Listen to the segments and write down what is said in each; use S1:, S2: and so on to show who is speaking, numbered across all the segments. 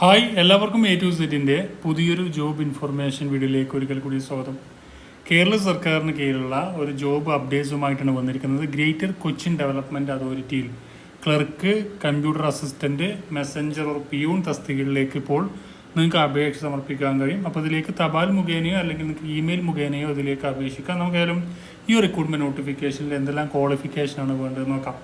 S1: Hi എല്ലാവർക്കും A to സെറ്റിന്റെ പുതിയൊരു ജോബ് ഇൻഫർമേഷൻ വീഡിയോയിലേക്ക് ഒരിക്കൽ കൂടി സ്വാഗതം. കേരള സർക്കാരിന് കീഴിലുള്ള ഒരു ജോബ് അപ്ഡേറ്റ്സുമായിട്ടാണ് വന്നിരിക്കുന്നത്. Greater Cochin development അതോറിറ്റിയിൽ clerk computer assistant messenger or peon തസ്തികകളിലേക്ക് ഇപ്പോൾ നിങ്ങൾക്ക് അപേക്ഷ സമർപ്പിക്കാൻ കഴിയും. അപ്പോൾ ഇതിലേക്ക് തപാൽ മുഖേനയോ അല്ലെങ്കിൽ നിങ്ങൾക്ക് ഇമെയിൽ മുഖേനയോ ഇതിലേക്ക് അപേക്ഷിക്കാം. നമുക്കായാലും ഈ റിക്രൂട്ട്മെന്റ് നോട്ടിഫിക്കേഷനിൽ എന്തെല്ലാം ക്വാളിഫിക്കേഷനാണ് വേണ്ടതെന്ന് നോക്കാം.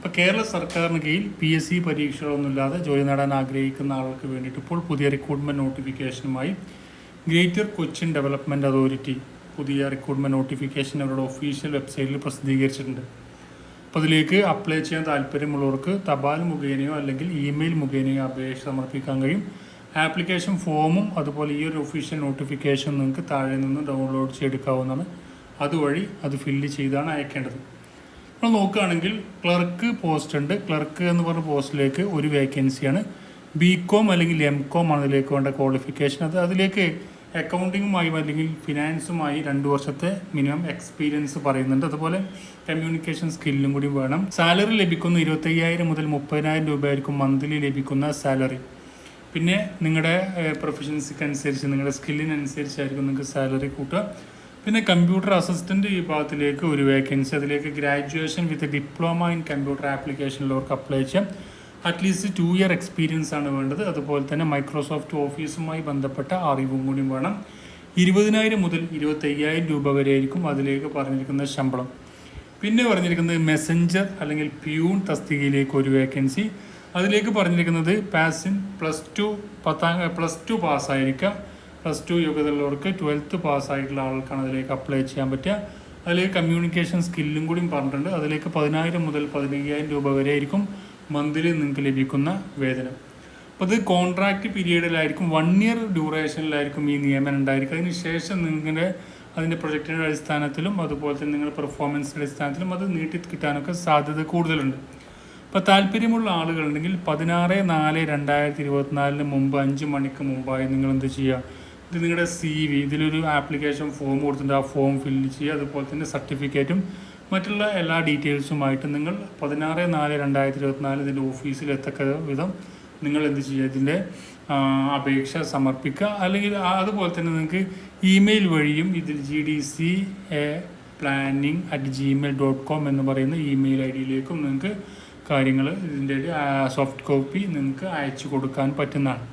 S1: ഇപ്പോൾ കേരള സർക്കാരിന് കീഴിൽ പി എസ് സി പരീക്ഷകളൊന്നുമില്ലാതെ ജോലി നേടാൻ ആഗ്രഹിക്കുന്ന ആൾക്ക് വേണ്ടിയിട്ട് ഇപ്പോൾ പുതിയ റിക്രൂട്ട്മെന്റ് നോട്ടിഫിക്കേഷനുമായി ഗ്രേറ്റർ കൊച്ചിൻ ഡെവലപ്മെന്റ് അതോറിറ്റി പുതിയ റിക്രൂട്ട്മെന്റ് നോട്ടിഫിക്കേഷൻ അവരുടെ ഒഫീഷ്യൽ വെബ്സൈറ്റിൽ പ്രസിദ്ധീകരിച്ചിട്ടുണ്ട്. അപ്പോൾ അതിലേക്ക് അപ്ലൈ ചെയ്യാൻ താല്പര്യമുള്ളവർക്ക് തപാൽ മുഖേനയോ അല്ലെങ്കിൽ ഇമെയിൽ മുഖേനയോ അപേക്ഷ സമർപ്പിക്കാൻ കഴിയും. ആപ്ലിക്കേഷൻ ഫോമും അതുപോലെ ഈ ഒരു ഒഫീഷ്യൽ നോട്ടിഫിക്കേഷൻ നിങ്ങൾക്ക് താഴെ നിന്ന് ഡൗൺലോഡ് ചെയ്തെടുക്കാവുന്നതാണ്. അതുവഴി അത് ഫില്ല് ചെയ്താണ് അയക്കേണ്ടത്. നമ്മൾ നോക്കുകയാണെങ്കിൽ ക്ലർക്ക് പോസ്റ്റ് ഉണ്ട്. ക്ലർക്ക് എന്ന് പറഞ്ഞ പോസ്റ്റിലേക്ക് ഒരു വേക്കൻസിയാണ്. ബി കോം അല്ലെങ്കിൽ എം കോം ആണ് അതിലേക്ക് വേണ്ട ക്വാളിഫിക്കേഷൻ അത് അതിലേക്ക് അക്കൗണ്ടിങ്ങുമായും അല്ലെങ്കിൽ ഫിനാൻസുമായി രണ്ട് വർഷത്തെ മിനിമം എക്സ്പീരിയൻസ് പറയുന്നുണ്ട്. അതുപോലെ കമ്മ്യൂണിക്കേഷൻ സ്കില്ലും കൂടി വേണം. സാലറി ലഭിക്കുന്ന ഇരുപത്തയ്യായിരം മുതൽ മുപ്പതിനായിരം രൂപയായിരിക്കും മന്ത്ലി ലഭിക്കുന്ന സാലറി പിന്നെ നിങ്ങളുടെ പ്രൊഫഷൻസിക്ക് അനുസരിച്ച് നിങ്ങളുടെ സ്കില്ലിനനുസരിച്ചായിരിക്കും നിങ്ങൾക്ക് സാലറി കൂട്ടുക. പിന്നെ കമ്പ്യൂട്ടർ അസിസ്റ്റന്റ് ഭാഗത്തിലേക്ക് ഒരു വേക്കൻസി അതിലേക്ക് graduation with diploma in computer ആപ്ലിക്കേഷനിലവർക്ക് apply ചെയ്യാം. At least two year experience ആണ് വേണ്ടത്. അതുപോലെ തന്നെ മൈക്രോസോഫ്റ്റ് ഓഫീസുമായി ബന്ധപ്പെട്ട അറിവും കൂടി വേണം. ഇരുപതിനായിരം മുതൽ ഇരുപത്തയ്യായിരം രൂപ വരെ ആയിരിക്കും അതിലേക്ക് പറഞ്ഞിരിക്കുന്ന ശമ്പളം. പിന്നെ പറഞ്ഞിരിക്കുന്നത് മെസ്സഞ്ചർ അല്ലെങ്കിൽ പ്യൂൺ തസ്തികയിലേക്ക് ഒരു വേക്കൻസി അതിലേക്ക് പറഞ്ഞിരിക്കുന്നത് പാസിൻ പ്ലസ് ടു പത്താം പ്ലസ് ടു പാസ്സായിരിക്കുക പ്ലസ് ടു യോഗ്യതയുള്ളവർക്ക് ട്വൽത്ത് പാസ്സായിട്ടുള്ള ആൾക്കാണ് അതിലേക്ക് അപ്ലൈ ചെയ്യാൻ പറ്റുക. അതിലേക്ക് കമ്മ്യൂണിക്കേഷൻ സ്കില്ലും കൂടി പറഞ്ഞിട്ടുണ്ട്. അതിലേക്ക് പതിനായിരം മുതൽ പതിനയ്യായിരം രൂപ വരെ ആയിരിക്കും മന്ത്ലി നിങ്ങൾക്ക് ലഭിക്കുന്ന വേതനം. അപ്പോൾ ഇത് കോൺട്രാക്റ്റ് പീരീഡിലായിരിക്കും വൺ ഇയർ ഡ്യൂറേഷനിലായിരിക്കും ഈ നിയമനം ഉണ്ടായിരിക്കും അതിന് ശേഷം നിങ്ങളുടെ അതിന്റെ പ്രൊജക്റ്റിന്റെ അടിസ്ഥാനത്തിലും അതുപോലെ തന്നെ നിങ്ങളുടെ പെർഫോമൻസിന്റെ അടിസ്ഥാനത്തിലും അത് നീട്ടി കിട്ടാനൊക്കെ സാധ്യത കൂടുതലുണ്ട്. അപ്പോൾ താല്പര്യമുള്ള ആളുകളുണ്ടെങ്കിൽ പതിനാറ് നാല് രണ്ടായിരത്തി ഇരുപത്തിനാലിന് മുമ്പ് അഞ്ച് മണിക്ക് മുമ്പായി നിങ്ങൾ എന്ത് ചെയ്യുക? ഇത് നിങ്ങളുടെ സി വി ഇതിലൊരു ആപ്ലിക്കേഷൻ ഫോം കൊടുത്തിട്ടുണ്ട്. ആ ഫോം ഫില്ല് ചെയ്യുക അതുപോലെ തന്നെ സർട്ടിഫിക്കറ്റും മറ്റുള്ള എല്ലാ ഡീറ്റെയിൽസുമായിട്ട് നിങ്ങൾ പതിനാറ് നാല് രണ്ടായിരത്തി ഇരുപത്തിനാല് ഇതിന്റെ ഓഫീസിൽ എത്തക്ക വിധം നിങ്ങൾ എന്ത് ചെയ്യുക? ഇതിന്റെ അപേക്ഷ സമർപ്പിക്കുക. അല്ലെങ്കിൽ അതുപോലെ തന്നെ നിങ്ങൾക്ക് ഇമെയിൽ വഴിയും ഇതിൽ G D C A planning at Gmail dot com എന്ന് പറയുന്ന ഇമെയിൽ ഐ ഡിയിലേക്കും നിങ്ങൾക്ക് കാര്യങ്ങൾ ഇതിന്റെ സോഫ്റ്റ് കോപ്പി നിങ്ങൾക്ക് അയച്ചു കൊടുക്കാൻ പറ്റുന്നതാണ്.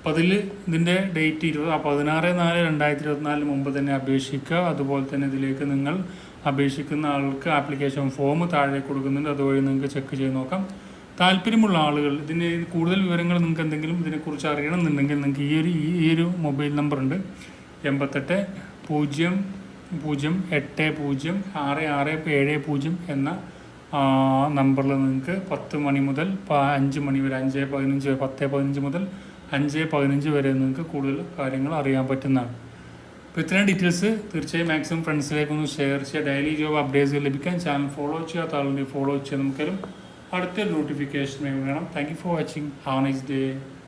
S1: അപ്പോൾ അതിൽ ഇതിന്റെ ഡേറ്റ് ഇരുപത് പതിനാറ് നാല് രണ്ടായിരത്തി ഇരുപത്തിനാലിന് മുമ്പ് തന്നെ അപേക്ഷിക്കുക. അതുപോലെ തന്നെ ഇതിലേക്ക് നിങ്ങൾ അപേക്ഷിക്കുന്ന ആൾക്ക് ആപ്ലിക്കേഷൻ ഫോം താഴെ കൊടുക്കുന്നുണ്ട്. അതുവഴി നിങ്ങൾക്ക് ചെക്ക് ചെയ്ത് നോക്കാം. താല്പര്യമുള്ള ആളുകൾ ഇതിന് കൂടുതൽ വിവരങ്ങൾ നിങ്ങൾക്ക് എന്തെങ്കിലും ഇതിനെക്കുറിച്ച് അറിയണം എന്നുണ്ടെങ്കിൽ നിങ്ങൾക്ക് ഈ ഒരു ഈ ഒരു മൊബൈൽ നമ്പർ ഉണ്ട് എൺപത്തെട്ട് പൂജ്യം പൂജ്യം എട്ട് പൂജ്യം ആറ് ആറ് ഏഴ് പൂജ്യം എന്ന നമ്പറിൽ നിങ്ങൾക്ക് പത്ത് മണി മുതൽ അഞ്ച് മണി വരെ അഞ്ച് പതിനഞ്ച് പത്ത് പതിനഞ്ച് മുതൽ അഞ്ച് പതിനഞ്ച് വരെ നിങ്ങൾക്ക് കൂടുതൽ കാര്യങ്ങൾ അറിയാൻ പറ്റുന്നതാണ്. അപ്പോൾ ഇത്രയും ഡീറ്റെയിൽസ് തീർച്ചയായും മാക്സിമം ഫ്രണ്ട്സിലേക്കൊന്ന് ഷെയർ ചെയ്യുക. ഡെയിലി ജോബ് അപ്ഡേറ്റ്സ് ലഭിക്കാൻ ചാനൽ ഫോളോ ചെയ്യാത്ത ആളുണ്ടെങ്കിൽ ഫോളോ ചെയ്യാൻ നമുക്കൊരു അടുത്തൊരു നോട്ടിഫിക്കേഷൻ വേണം. Thank you for watching. Have nice day.